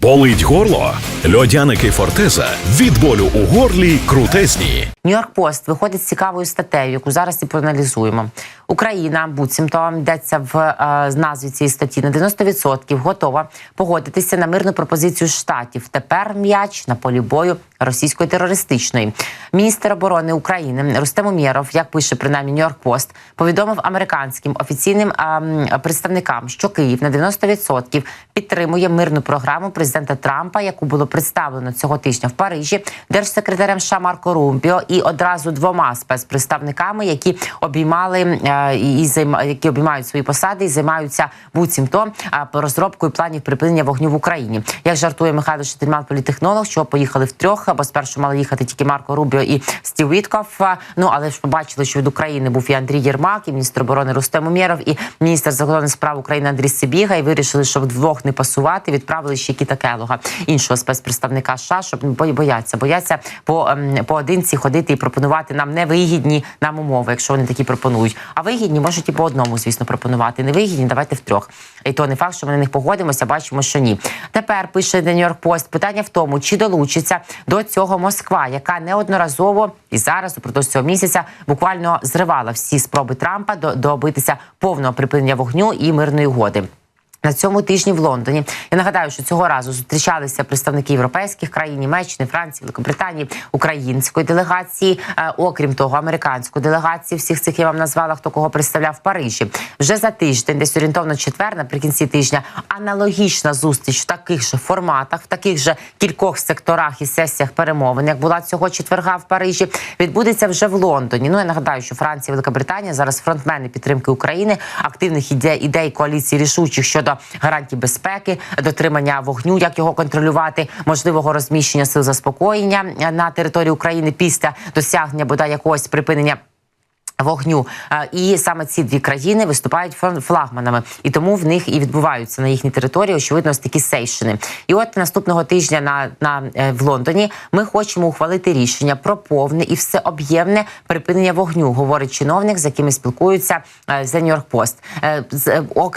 Болить горло? Льодяники Фортеза від болю у горлі крутезні. Нью-Йорк Пост виходить з цікавою статтею, яку зараз і проаналізуємо. Україна, буцімто йдеться в е, назві цієї статті на 90% готова погодитися на мирну пропозицію штатів. Тепер м'яч на полі бою російської терористичної. Міністр оборони України Рустем Умєров, як пише принаймні Нью-Йорк Пост, повідомив американським офіційним е, представникам, що Київ на 90% підтримує мирну програму президента Трампа, яку було представлено цього тижня в Парижі, держсекретарем США Марко Румпіо і одразу двома спецпредставниками, які обіймали е, і займа, які обіймають свої посади і займаються буцімто розробкою планів припинення вогню в Україні. Як жартує Михайло Шетельман, політехнолог, що поїхали втрьох, бо спершу мали їхати тільки Марко Рубіо і Стів Вітков. Е, Ну але ж побачили, що від України був і Андрій Єрмак, і міністр оборони Рустем Умєров, і міністр закордонних справ України Андрій Сибіга. І вирішили, що вдвох не пасувати. Відправили ще Кіта Келога, іншого спецпредставника США, щоб ну, бояться, бояться по ем, поодинці ходити і пропонувати нам невигідні нам умови, якщо вони такі пропонують. А вигідні можуть і по одному, звісно, пропонувати. Невигідні, давайте втрьох. І то не факт, що ми на них погодимося, бачимо, що ні. Тепер пише The New York Post, питання в тому, чи долучиться до цього Москва, яка неодноразово і зараз упродовж цього місяця буквально зривала всі спроби Трампа добитися повного припинення вогню і мирної угоди. На цьому тижні в Лондоні я нагадаю, що цього разу зустрічалися представники європейських країн, Німеччини, Франції, Великобританії, української делегації, е, окрім того, американської делегації. Всіх цих я вам назвала, хто кого представляв в Парижі. Вже за тиждень, десь орієнтовно четвер, наприкінці тижня, аналогічна зустріч в таких же форматах, в таких же кількох секторах і сесіях перемовин, як була цього четверга в Парижі, відбудеться вже в Лондоні. Ну я нагадаю, що Франція, Великобританія зараз фронтмени підтримки України, активних ідей ідей коаліції рішучих щодо гарантій безпеки, дотримання вогню, як його контролювати, можливого розміщення сил заспокоєння на території України після досягнення бодай якогось припинення. Вогню і саме ці дві країни виступають флаг- флагманами, і тому в них і відбуваються на їхній території очевидно ось такі сейшини. І от наступного тижня на, на е, в Лондоні ми хочемо ухвалити рішення про повне і всеоб'ємне припинення вогню, говорить чиновник, з якими спілкуються е, The New York Post. Е,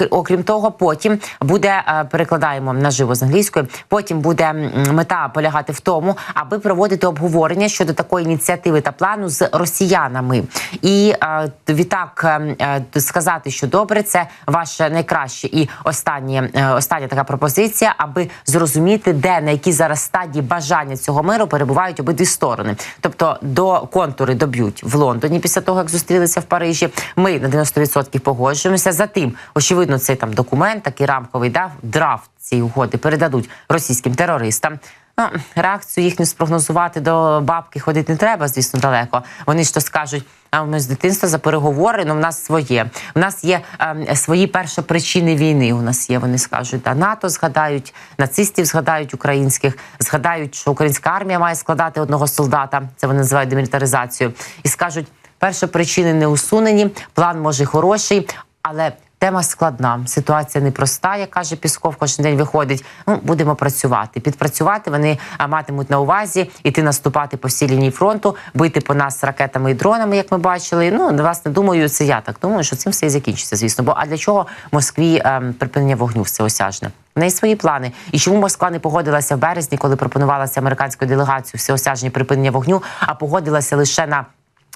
Окрім того, потім буде перекладаємо наживо з англійської. Потім буде мета полягати в тому, аби проводити обговорення щодо такої ініціативи та плану з росіянами. І е, відтак е, е, сказати, що добре, це ваше найкраще і останнє, остання така пропозиція, аби зрозуміти, де на якій зараз стадії бажання цього миру перебувають обидві сторони. Тобто до контури доб'ють в Лондоні після того, як зустрілися в Парижі. Ми на 90% погоджуємося. Затим, очевидно, цей там документ, такий рамковий да, драфт цієї угоди передадуть російським терористам. Ну, реакцію їхню спрогнозувати до бабки ходити не треба, звісно, далеко. Вони ж то скажуть, а ми з дитинства за переговори, ну в нас своє. У нас є ем, свої першопричини війни. У нас є, вони скажуть, да, НАТО згадають, нацистів згадають українських, згадають, що українська армія має складати одного солдата. Це вони називають демілітаризацією. І скажуть, першопричини не усунені, план може хороший, але. Тема складна, ситуація непроста, як каже Пісков, кожен день виходить. Ну будемо працювати. Підпрацювати вони матимуть на увазі іти наступати по всій лінії фронту, бити по нас ракетами і дронами, як ми бачили. Ну власне думаю, це я так думаю, що цим все і закінчиться. Звісно, бо а для чого Москві ем, припинення вогню всеосяжне? В неї свої плани. І чому Москва не погодилася в березні, коли пропонувалася американською делегацією всеосяжні припинення вогню, а погодилася лише на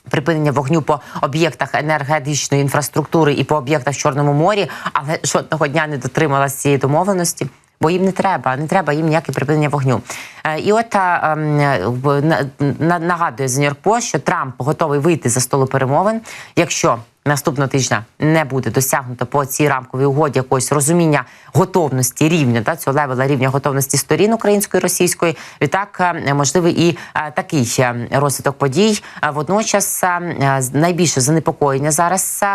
Припинення вогню по об'єктах енергетичної інфраструктури і по об'єктах в Чорному морі, але жодного дня не дотрималась цієї домовленості. Бо їм не треба, не треба їм ніяке припинення вогню. Е, І от а, ем, на- на- нагадує з New York Post, що Трамп готовий вийти за столу перемовин, якщо наступного тижня не буде досягнуто по цій рамковій угоді якогось розуміння готовності рівня та цього левела рівня готовності сторін української і російської. Відтак е, можливий і е, такий е, розвиток подій. Водночас найбільше занепокоєння зараз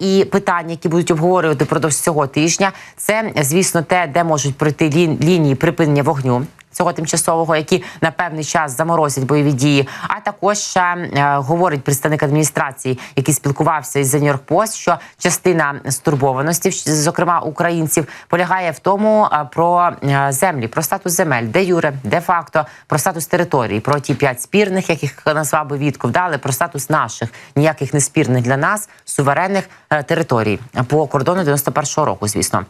і питання, які будуть обговорювати впродовж цього тижня, це звісно те, де можуть пройти лінії припинення вогню цього тимчасового, які на певний час заморозять бойові дії. А також е, е, говорить представник адміністрації, який спілкувався із The New York Post, що частина стурбованості, зокрема українців, полягає в тому е, про е, землі, про статус земель, де юре, де факто, про статус території, про ті п'ять спірних, яких назвав би Вітков, дали про статус наших ніяких не спірних для нас суверенних е, територій по кордону 91-го року, звісно.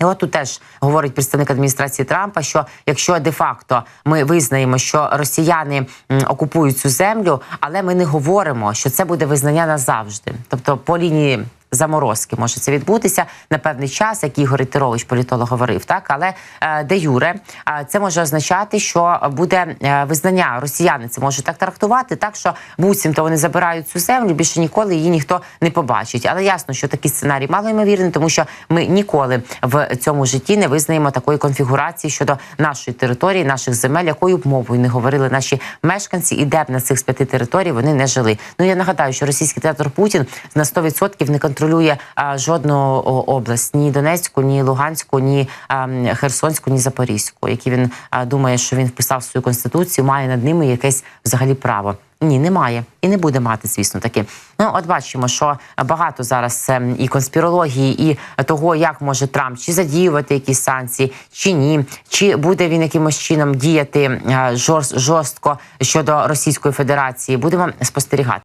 І от тут теж говорить представник адміністрації Трампа, що якщо де-факто ми визнаємо, що росіяни окупують цю землю, але ми не говоримо, що це буде визнання назавжди, тобто по лінії. Заморозки може це відбутися на певний час, як Ігор Ітерович, політолог, говорив, так але е, де юре е, це може означати, що буде е, визнання росіяни. Це можуть так трактувати, так що буцімто вони забирають цю землю, більше ніколи її ніхто не побачить. Але ясно, що такий сценарій малоймовірний, тому що ми ніколи в цьому житті не визнаємо такої конфігурації щодо нашої території, наших земель, якою б мовою не говорили наші мешканці, і де б на цих з п'яти територій вони не жили. Ну я нагадаю, що російський театр Путін на 100% не контролює а, жодну область ні Донецьку, ні Луганську, ні Херсонську, ні Запорізьку, які він думає, що він вписав свою конституцію, має над ними якесь взагалі право. Ні, немає і не буде мати, звісно, таки. Ну, от бачимо, що багато зараз ем, і конспірології, і того, як може Трамп чи задіювати якісь санкції, чи ні, чи буде він якимось чином діяти жорст- жорстко щодо Російської Федерації. Будемо спостерігати.